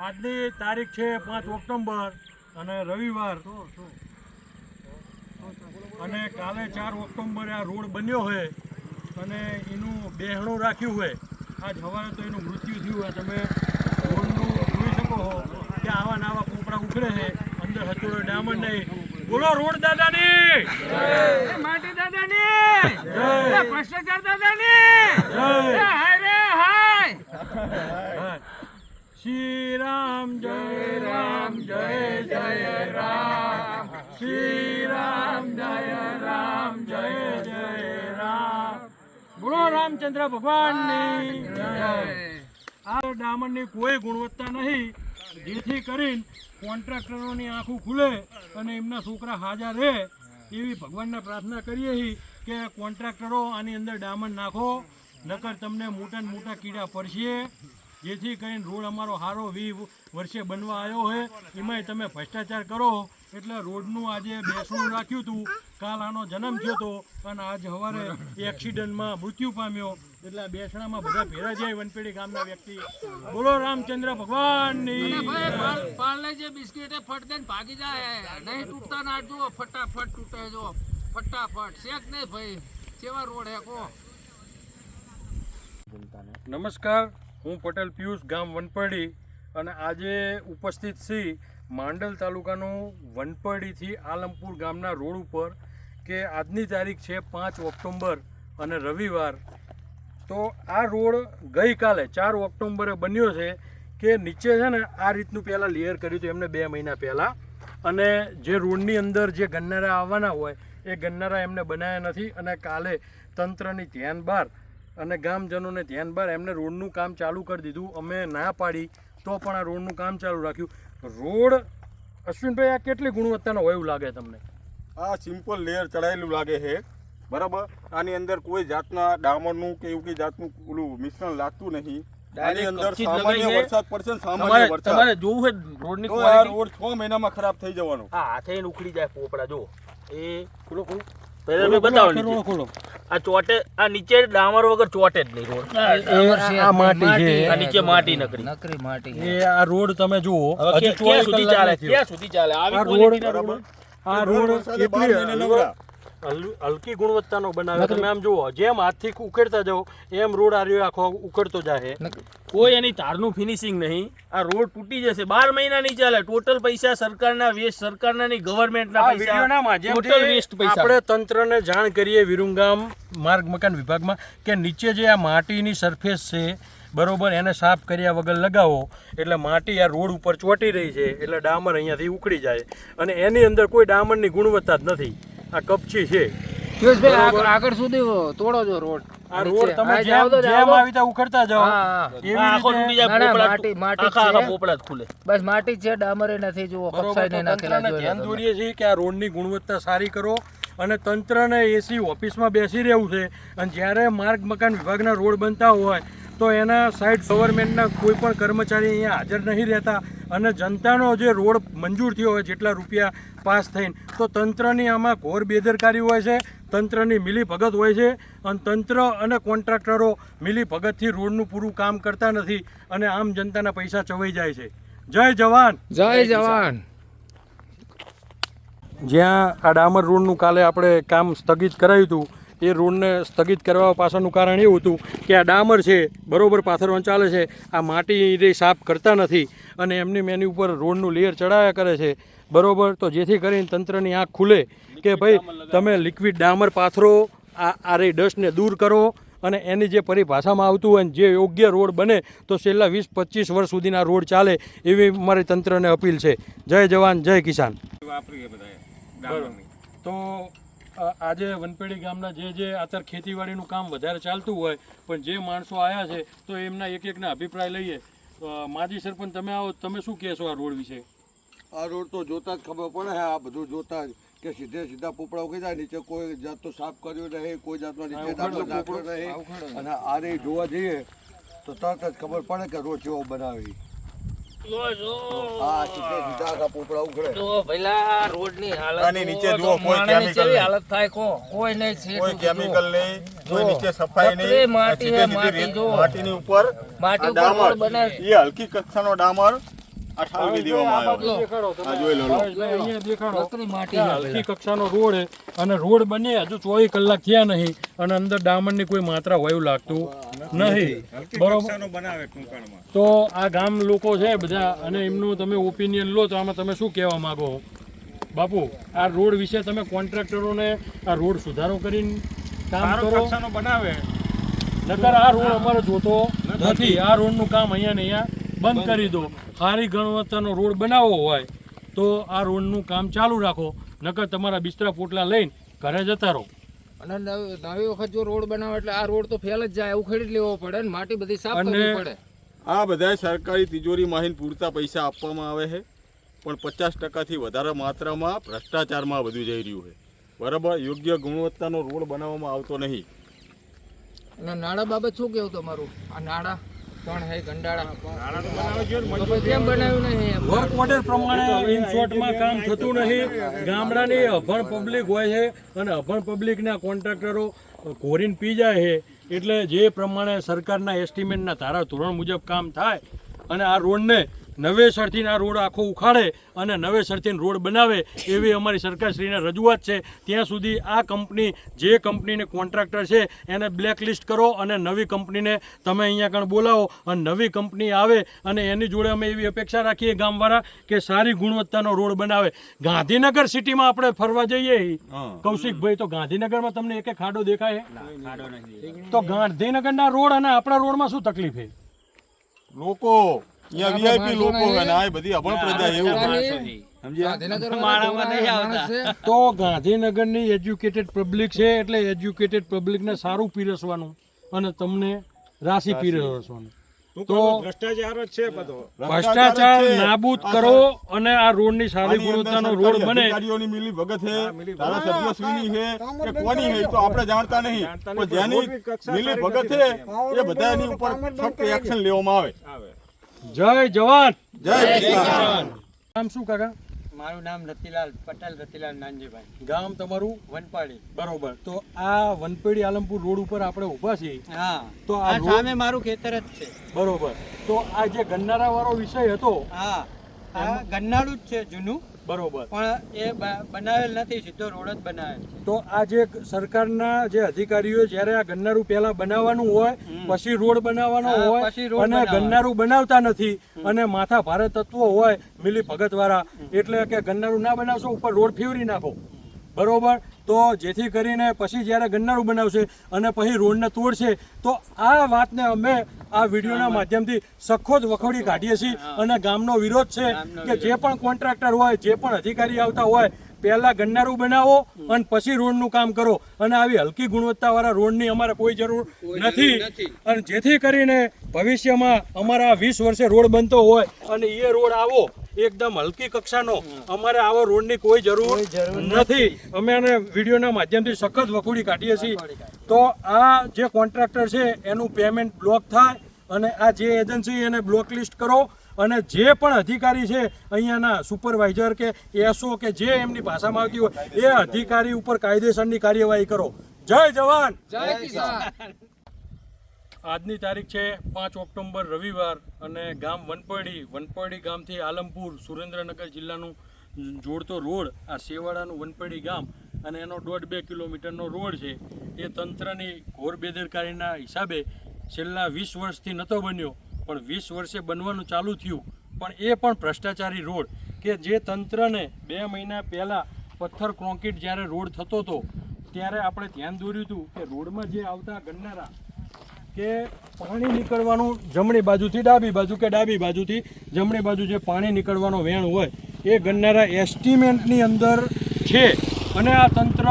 આજની તારીખ છે પાંચ ઓક્ટોબર અને રવિવાર. અને કાલે ચાર ઓક્ટોબરે આ રોડ બન્યો હોય અને એનું બેહણું રાખ્યું હોય આજ સવારે તો એનું મૃત્યુ થયું હોય તમે રોડનું જોઈ શકો છો કે આવા નાવા કોપડા ઉખડે છે અંદર હચોડો ડામંડ નહીં. બોલો રોડ દાદાની! માટી દાદાની! ભ્રષ્ટાચાર દાદાની! હાય રે હાય. શ્રી જય રામ જય જય રામ શ્રી રામ જય રામ જય જય રામ બોલો, રામચંદ્ર ભગવાનની. જય આ ડામરની કોઈ ગુણવત્તા નહીં. જેથી કરીને કોન્ટ્રાક્ટરોની આંખો ખુલે અને એમના છોકરા હાજર રહે. એવી ભગવાનને પ્રાર્થના કરીએ કે કોન્ટ્રાક્ટરો આની અંદર ડામંડ નાખો. નકર તમને મોટા મોટા કીડા પડશે. જેથી કરીને રોડ અમારો હારો વી વર્ષે બનવા આવ્યો હોય એમાંય તમે ભ્રષ્ટાચાર કરો. એટલે રોડનું આજે બેસણું રાખ્યું હતું કાલ આનો જન્મ થયો હતો અને આજ સવારે એક્સિડન્ટમાં મૃત્યુ પામ્યો. એટલે આ બેસણામાં બધા ભેરા જાય વનપેડી ગામના વ્યક્તિ. બોલો રામચંદ્ર ભગવાનની. પાલને જે બિસ્કિટ એ ફટ દે ભાગી જાય. નહીં તૂટતા ના જુઓ ફટાફટ તૂટે જો ફટાફટ. શેક નહીં ભાઈ. કેવા રોડ હે કો. નમસ્કાર. હું પટેલ પિયુષ ગામ વનપરડી અને આજે ઉપસ્થિત છી માંડલ તાલુકાનું વનપરડીથી આલમપુર ગામના રોડ ઉપર કે આજની તારીખ છે પાંચ ઓક્ટોબર અને રવિવાર. તો આ રોડ ગઈકાલે ચાર ઓક્ટોબરે બન્યો છે કે નીચે છે ને આ રીતનું પહેલાં લેયર કર્યું હતું, એમને બે મહિના પહેલાં. અને જે રોડની અંદર જે ગન્નારા આવવાના હોય, એ ગન્નારા એમને બનાવ્યા નથી અને કાલે તંત્રની ધ્યાન બહાર અને ગામજનોને ધ્યાન બહાર એમને રોડનું કામ ચાલુ કરી દીધું. અમે ના પાડી તો પણ આ રોડનું કામ ચાલુ રાખ્યું. રોડ અશ્વિનભાઈ આ કેટલી ગુણવત્તાનો હોય એવું લાગે તમને? આ સિમ્પલ લેયર ચડાયેલું લાગે છે. બરાબર? આની અંદર કોઈ જાતના ડામરનું કે એવું કઈ જાતનું ઓલું મિશ્રણ લાગતું નહીં. તમારે જોવું રોડની રોડ છ મહિનામાં ખરાબ થઈ જવાનો. હા હાથે ઉખડી જાય પોપડા જો એ ખોલો ખોલો પહેલા મેં બતાવો નીચે. આ ચોટે આ નીચે ડામર વગર ચોટે જ નહીં રોડ. આ માટી છે. આ નીચે માટી નકરી. નકરી માટી એ આ રોડ તમે જુઓ હવે હજી ક્યાં- સુધી ચાલે? નથી ક્યાં સુધી ચાલે? આવી આ રોડ ક્વોલિટીના બરાબર. રોડ આ રોડ કેટલી મહિને નવરા. હલ- હલકી ગુણવત્તાનો બનાવે તમે આમ જુઓ જેમ હાથથી ઉકેડતા જાઓ એમ રોડ આ રહ્યો આખો ઉકળતો જાય કોઈ એની તારનું ફિનિશિંગ નહીં. આ રોડ તૂટી જશે. બાર મહિના નહીં ચાલે. ટોટલ પૈસા સરકારના વેસ્ટ સરકારના નહીં ગવર્મેન્ટના પૈસા. ટોટલ વેસ્ટ પૈસા. આપણે તંત્રને જાણ કરીએ વિરુંગામ માર્ગ મકાન વિભાગમાં કે નીચે જે આ માટીની સરફેસ છે બરોબર એને સાફ કર્યા વગર લગાવો. એટલે માટી આ રોડ ઉપર ચોટી રહી છે. એટલે ડામર અહીંયાથી ઉકળી જાય. અને એની અંદર કોઈ ડામરની ગુણવત્તા જ નથી. આ કપચી છે પિયુષભાઈ આગળ આગળ સુધી તોડો જો રોડ. આ રોડ તમે જેમ જેમ આવી રીતે ઉખડતા જાઓ હા, હા. એવી રીતે તૂટી જાય ના, ના, પોપડા માટી- માટી આખા આખા છે. પોપડા ખુલે. બસ માટી છે ડામરે નથી જુઓ કપસાઈ નહીં નાખેલા તંત્રને ધ્યાન દોરીએ છીએ કે આ રોડની ગુણવત્તા સારી કરો અને તંત્રને એસી ઓફિસમાં બેસી રહેવું છે. અને જ્યારે માર્ગ મકાન વિભાગના રોડ બનતા હોય તો એના સાઈડ ગવર્મેન્ટના કોઈ પણ કર્મચારી અહીંયા હાજર નહીં રહેતા. અને જનતાનો જે રોડ મંજૂર થયો હોય જેટલા રૂપિયા પાસ થઈને તો તંત્રની આમાં ઘોર બેદરકારી હોય છે તંત્રની મિલીભગત હોય છે અને તંત્ર અને કોન્ટ્રાક્ટરો મિલીભગતથી રોડનું પૂરું કામ કરતા નથી અને આમ જનતાના પૈસા ચવાઈ જાય છે. જય જવાન! જય જવાન! જ્યાં આ ડામર રોડનું કાલે આપણે કામ સ્થગિત કરાયું હતું એ રોડને સ્થગિત કરવા પાછળનું કારણ એવું હતું કે આ ડામર છે બરોબર પાથરવાનું ચાલે છે આ માટી સાફ કરતા નથી અને એમની મેની ઉપર રોડનું લેયર ચડાવ્યા કરે છે. બરોબર? તો જેથી કરીને તંત્રની આંખ ખુલે કે ભાઈ તમે લિક્વિડ ડામર પાથરો આ આ રે ડસ્ટને દૂર કરો અને એની જે પરિભાષામાં આવતું હોય જે યોગ્ય રોડ બને તો છેલ્લા વીસ પચીસ વર્ષ સુધીના રોડ ચાલે એવી મારી તંત્રને અપીલ છે. જય જવાન જય કિસાન. તો આજે વનપેડી ગામના જે જે અત્યારે ખેતીવાડીનું કામ વધારે ચાલતું હોય પણ જે માણસો આવ્યા છે તો એમના એક એકના અભિપ્રાય લઈએ. માજી સરપંચ તમે આવો તમે શું કહેશો આ રોડ વિશે? આ રોડ તો જોતા જ ખબર પડે આ બધું જોતા જ કે સીધે સીધા પોપડા ઉગી જાય નીચે કોઈ જાતનો સાફ કર્યો નહીં કોઈ જાતનો નીચે નહીં. અને આ રે જોવા જઈએ તો તરત જ ખબર પડે કે રોડ કેવો બનાવી. માટીની ઉપર માટી આ ઉપર માટી ડામર બને. એ હલકી કક્ષાનો ડામર. આ ઠાલવી આવ્યો આ જોઈ લો લો. અહીંયા દેખાડો. લકડી માટી કે હલકી કક્ષાનો રોડ છે. અને રોડ બને હજુ ચોવીસ કલાક થયા નહીં. અને અંદર ડામરની કોઈ માત્રા હોય એવું લાગતું નહીં. બરોબર? તો આ ગામ લોકો છે બધા અને એમનું તમે ઓપિનિયન લો તો આમાં તમે શું કહેવા માંગો? બાપુ આ રોડ વિશે તમે કોન્ટ્રાક્ટરોને આ રોડ સુધારો કરીને કામ કરો. બનાવે. નકર આ રોડ અમારો જોતો નથી. આ રોડનું કામ અહીંયા ને અહીંયા બંધ કરી દો. સારી ગુણવત્તાનો રોડ બનાવવો હોય તો આ રોડનું કામ ચાલુ રાખો. નકર તમારા બિસ્તરા પોટલા લઈને ઘરે જતા રહો. અને નવી વખત જો રોડ બનાવે એટલે આ રોડ તો ફેલ જ જાય ઉખેડી જ લેવો પડે ને માટી બધી સાફ કરવી પડે. આ બધા સરકારી તિજોરીમાં પૂરતા પૈસા આપવામાં આવે છે પણ પચાસ ટકાથી વધારે માત્રામાં ભ્રષ્ટાચારમાં બધું જઈ રહ્યું છે. બરાબર? યોગ્ય ગુણવત્તાનો રોડ બનાવવામાં આવતો નહીં. અને નાણાં બાબત શું કેવું તમારું? આ નાળા? કોણ હે ગંડાળા. કેમ બનાવ્યું નહીં વર્ક ઓર્ડર પ્રમાણે ઇન શોર્ટમાં કામ થતું નહીં ગામડાની અભણ પબ્લિક હોય છે અને અભણ પબ્લિકના કોન્ટ્રાક્ટરો કોરીને પી જાય છે. એટલે જે પ્રમાણે સરકારના એસ્ટિમેટના ધારા ધોરણ મુજબ કામ થાય અને આ રોડને નવેસરથી આ રોડ આખો ઉખાડે અને નવેસરથી રોડ બનાવે એવી અમારી સરકારશ્રીને રજૂઆત છે. ત્યાં સુધી આ કંપની જે કંપનીને કોન્ટ્રાક્ટર છે એને બ્લેકલિસ્ટ કરો અને નવી કંપનીને તમે અહીંયા આગળ બોલાવો. અને નવી કંપની આવે અને એની જોડે અમે એવી અપેક્ષા રાખીએ ગામવાળા કે સારી ગુણવત્તાનો રોડ બનાવે. ગાંધીનગર સિટીમાં આપણે ફરવા જઈએ કૌશિકભાઈ તો ગાંધીનગરમાં તમને એક ખાડો દેખાય. તો ગાંધીનગરના રોડ અને આપણા રોડમાં શું તકલીફ છે? લોકો અહીંયા વીઆઈપી લોકો ને આ બધી અભણ પ્રજા એવું. છે. તો ગાંધીનગરની એજ્યુકેટેડ પબ્લિક છે એટલે એજ્યુકેટેડ પબ્લિકને સારું પીરસવાનું અને તમને રાશિ પીરસવાનું. તો ભ્રષ્ટાચાર જ છે બધો. ભ્રષ્ટાચાર નાબૂદ કરો અને આ રોડની સારી આની ગુણવત્તાનો રોડ બને. અધિકારીઓની મિલી ભગત છે ધારાસભ્યશ્રીની છે કે કોની છે તો આપણે જાણતા નહીં. પણ જેની મિલી ભગત છે એ બધાની ઉપર ફક્ત એક્શન લેવામાં આવે. જય જવાન. જય કિસાન નામ શું કાકા? મારું નામ રતિલાલ પટેલ રતિલાલ નાનજીભાઈ. ગામ તમારું? વનપાડી. બરોબર. તો આ વનપેડી આલમપુર રોડ ઉપર આપણે ઊભા છીએ. હા. તો આ સામે મારું ખેતર જ છે. બરોબર. તો આ જે ગન્નારા વાળો વિષય હતો હા. આ ગન્નાળું જ છે જૂનું. બરોબર. પણ એ બનાવેલ નથી સીધો રોડ જ બનાવેલ છે. તો આ જે સરકારના જે અધિકારીઓ જ્યારે આ ગન્નારું પહેલા બનાવવાનું હોય પછી રોડ બનાવવાનો હોય અને ગન્નારું બનાવતા નથી અને માથા ભારે તત્વો હોય મિલી ભગત વાળા એટલે કે ગન્નારું ના બનાવશો ઉપર રોડ ફેવરી નાખો. બરોબર? તો જેથી કરીને પછી જ્યારે ગન્નારું બનાવશે અને પછી રોડને તોડશે તો આ વાતને અમે આ વિડીયોના માધ્યમથી સખોદ વખોડી કાઢીએ છીએ અને ગામનો વિરોધ છે કે જે પણ કોન્ટ્રાક્ટર હોય જે પણ અધિકારી આવતા હોય પહેલા ગન્નારું બનાવો અને પછી રોડનું કામ કરો. અને આવી હલકી ગુણવત્તાવાળા રોડની અમારે કોઈ જરૂર નથી. અને જેથી કરીને ભવિષ્યમાં અમારા વીસ વર્ષે રોડ બનતો હોય અને એ રોડ આવો એકદમ હલકી કક્ષાનો. અમારે આવો રોડની કોઈ જરૂર નથી. અમે આને વિડીયોના માધ્યમથી સખત વખોડી કાઢીએ છીએ. તો આ જે કોન્ટ્રાક્ટર છે એનું પેમેન્ટ બ્લોક થાય અને આ જે એજન્સી એને બ્લોક લિસ્ટ કરો અને જે પણ અધિકારી છે અહીંયાના સુપરવાઇઝર કે એસઓ કે જે એમની ભાષામાં આવતી હોય એ અધિકારી ઉપર કાયદેસરની કાર્યવાહી કરો. જય જવાન! જય કિસાન! આજની તારીખ છે પાંચ ઓક્ટોબર, રવિવાર અને ગામ વનપરડી. વનપરડી ગામથી આલમપુર, સુરેન્દ્રનગર જિલ્લાનું જોડતો રોડ, આ સેવાડાનું વનપરડી ગામ અને એનો દોઢ બે કિલોમીટરનો રોડ છે, એ તંત્રની ઘોર બેદરકારીના હિસાબે છેલ્લા વીસ વર્ષથી નહોતો બન્યો, પણ વીસ વર્ષે બનવાનું ચાલુ થયું. પણ એ પણ ભ્રષ્ટાચારી રોડ કે જે તંત્રને બે મહિના પહેલાં પથ્થર કોન્ક્રીટ જ્યારે રોડ થતો હતો ત્યારે આપણે ધ્યાન દોર્યું હતું કે રોડમાં જે આવતા ગન્નારા કે પાણી નીકળવાનું જમણી બાજુથી ડાબી બાજુ કે ડાબી બાજુથી જમણી બાજુ જે પાણી નીકળવાનો વેણ હોય, એ ગન્નારા એસ્ટિમેટની અંદર છે. અને આ તંત્ર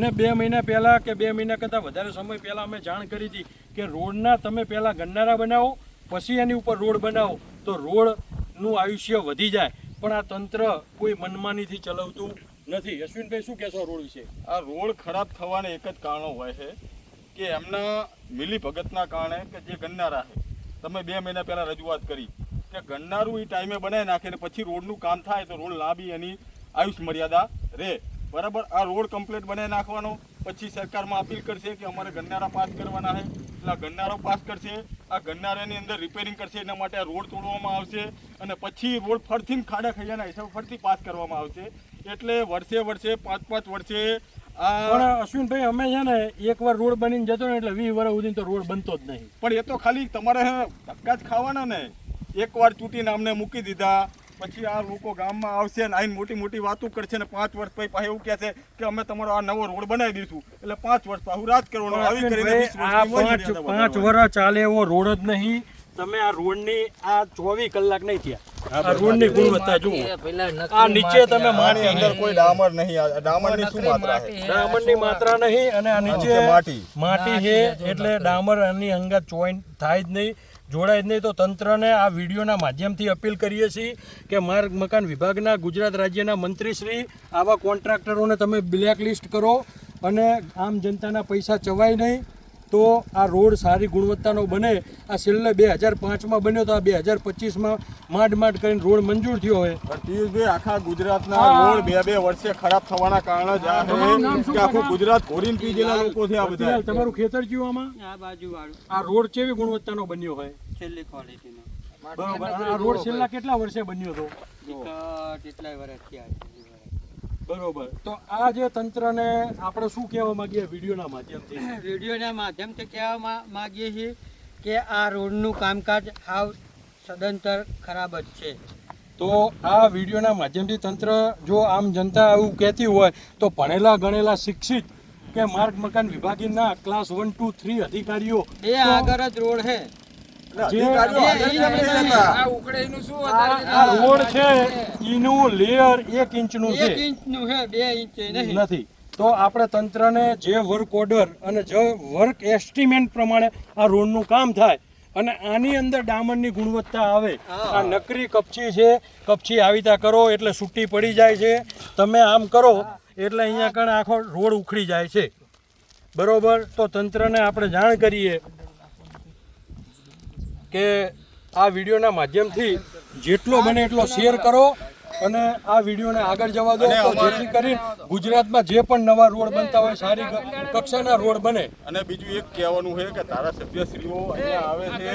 ને બે મહિના પહેલાં કે બે મહિના કરતાં વધારે સમય પહેલાં અમે જાણ કરી હતી કે રોડના તમે પહેલાં ગન્નારા બનાવો, પછી એની ઉપર રોડ બનાવો, તો રોડનું આયુષ્ય વધી જાય. પણ આ તંત્ર કોઈ મનમાનીથી ચલાવતું નથી. અશ્વિનભાઈ, શું કહેશો રોડ વિશે? આ રોડ ખરાબ થવાના એક જ કારણો હોય છે કે એમના મિલી ભગતના કારણે કે જે ગણનારા છે. તમે બે મહિના પહેલાં રજૂઆત કરી કે ગણનારું એ ટાઈમે બનાવી નાખે ને પછી રોડનું કામ થાય તો રોડ લાંબી એની આયુષ મર્યાદા રહે. બરાબર? આ રોડ કમ્પ્લીટ બનાવી નાખવાનો. પછી સરકારમાં અપીલ કરશે કે અમારે ગણનારા પાસ કરવાના છે. એટલે આ ગન્નારો પાસ કરશે. આ ગણનારાની અંદર રિપેરિંગ કરશે. એના માટે આ રોડ તોડવામાં આવશે. અને પછી રોડ ફરથી ખાડા ખૈયાના હિસાબે ફરથી પાસ કરવામાં આવશે. એટલે વર્ષે વર્ષે પાંચ પાંચ વર્ષે પણ અશ્વિનભાઈ અમે છે ને એકવાર રોડ બનીને જતો ને એટલે વીસ વર્ષ સુધી તો રોડ બનતો જ નહીં. પણ એ તો ખાલી તમારે ધક્કા જ ખાવાના ને. એકવાર ચૂંટીને અમને મૂકી દીધા પછી આ લોકો ગામમાં આવશે ને આઈને મોટી મોટી વાતો કરશે ને પાંચ વર્ષ પછી પાસે એવું કહેશે કે અમે તમારો આ નવો રોડ બનાવી દઈશું. એટલે પાંચ વર્ષ પાછું રાજ કરવાનું આવી કરીને આ પાંચ. વર્ષ ચાલે એવો રોડ જ નહીં. તમે આ રોડની આ ચોવીસ કલાક નહીં થયા. આ રોડની ગુણવત્તા જુઓ. આ નીચે તમે માટી અંદર કોઈ ડામર નહીં ડામરની શું માત્રા છે? ડામરની માત્રા નહીં અને આ નીચે માટી. માટી છે એટલે ડામર આની અંગત જોઈન્ટ થાય જ નહીં જોડાય જ નહીં. તો તંત્રને આ વિડીયોના માધ્યમથી અપીલ કરીએ છીએ કે માર્ગ મકાન વિભાગના ગુજરાત રાજ્યના મંત્રીશ્રી આવા કોન્ટ્રાક્ટરોને તમે બ્લેક લિસ્ટ કરો અને આમ જનતાના પૈસા ચવાય નહીં. તો આ રોડ સારી ગુણવત્તાનો બને. આ છેલ્લે બે હજાર પાંચમાં બન્યો તો આ બે હજાર પચીસમાં માંડ માંડ કરીને રોડ મંજૂર થયો હોય. પિયુષભાઈ આખા ગુજરાતના રોડ બે બે વર્ષે ખરાબ થવાના કારણે જ આખું ગુજરાત ઘોરીને પી ગયેલા લોકો છે આ બધા. તમારું ખેતર આમાં? આ બાજુ વાળું આ રોડ કેવી ગુણવત્તાનો બન્યો હોય? છેલ્લી ક્વોલિટીનો બરોબર. આ રોડ છેલ્લા કેટલા વર્ષે બન્યો હતો? કેટલાય વર્ષ થયા છેલ્લી વર્ષ બરોબર. તો આ જે તંત્રને આપણે શું કહેવા માંગીએ વિડીયોના માધ્યમથી? વિડીયોના માધ્યમથી કહેવા માંગીએ છીએ કે આ રોડનું કામકાજ હાવ સદંતર ખરાબ જ છે. તો આ વિડીયોના માધ્યમથી તંત્ર જો આમ જનતા આવું કહેતી હોય તો ભણેલા ગણેલા શિક્ષિત કે માર્ગ મકાન વિભાગીના ક્લાસ વન ટુ થ્રી અધિકારીઓ એ આગળ જ રોડ છે. રોડ છે એનું લેયર એક ઇંચનું છે. નથી. તો આપણે તંત્રને જે વર્ક ઓર્ડર અને જે વર્ક એસ્ટિમેટ પ્રમાણે આ રોડનું કામ થાય અને આની અંદર ડામરની ગુણવત્તા આવે. આ નકરી કપચી છે કપચી આવી કરો એટલે છૂટી પડી જાય છે. તમે આમ કરો એટલે અહીંયા કણ આખો રોડ ઉખડી જાય છે. બરોબર? તો તંત્રને આપણે જાણ કરીએ કે આ વિડીયોના માધ્યમથી જેટલો બને એટલો શેર કરો અને આ વિડીયોને આગળ જવા દો. તો જેથી કરીને ગુજરાતમાં જે પણ નવા રોડ બનતા હોય સારી કક્ષાના રોડ બને. અને બીજું એક કહેવાનું છે કે ધારાસભ્યશ્રીઓ અહીંયા આવે છે.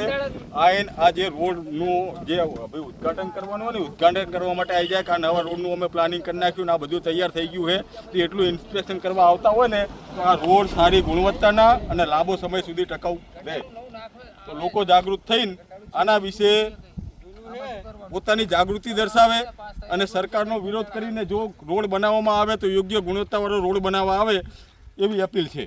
આઈન આ જે રોડનું જે હવે ઉદ્ઘાટન કરવાનું હોય ને ઉદ્ઘાટન કરવા માટે આવી જાય કે આ નવા રોડનું અમે પ્લાનિંગ કરી નાખ્યું ને આ બધું તૈયાર થઈ ગયું છે. તો એટલું ઇન્સ્પેક્શન કરવા આવતા હોય ને તો આ રોડ સારી ગુણવત્તાના અને લાંબો સમય સુધી ટકાઉ રહે. તો લોકો જાગૃત થઈને આના વિશે પોતાની જાગૃતિ દર્શાવે અને સરકારનો વિરોધ કરીને જો રોડ બનાવવામાં આવે તો યોગ્ય ગુણવત્તાવાળો રોડ બનાવવા આવે એવી અપીલ છે.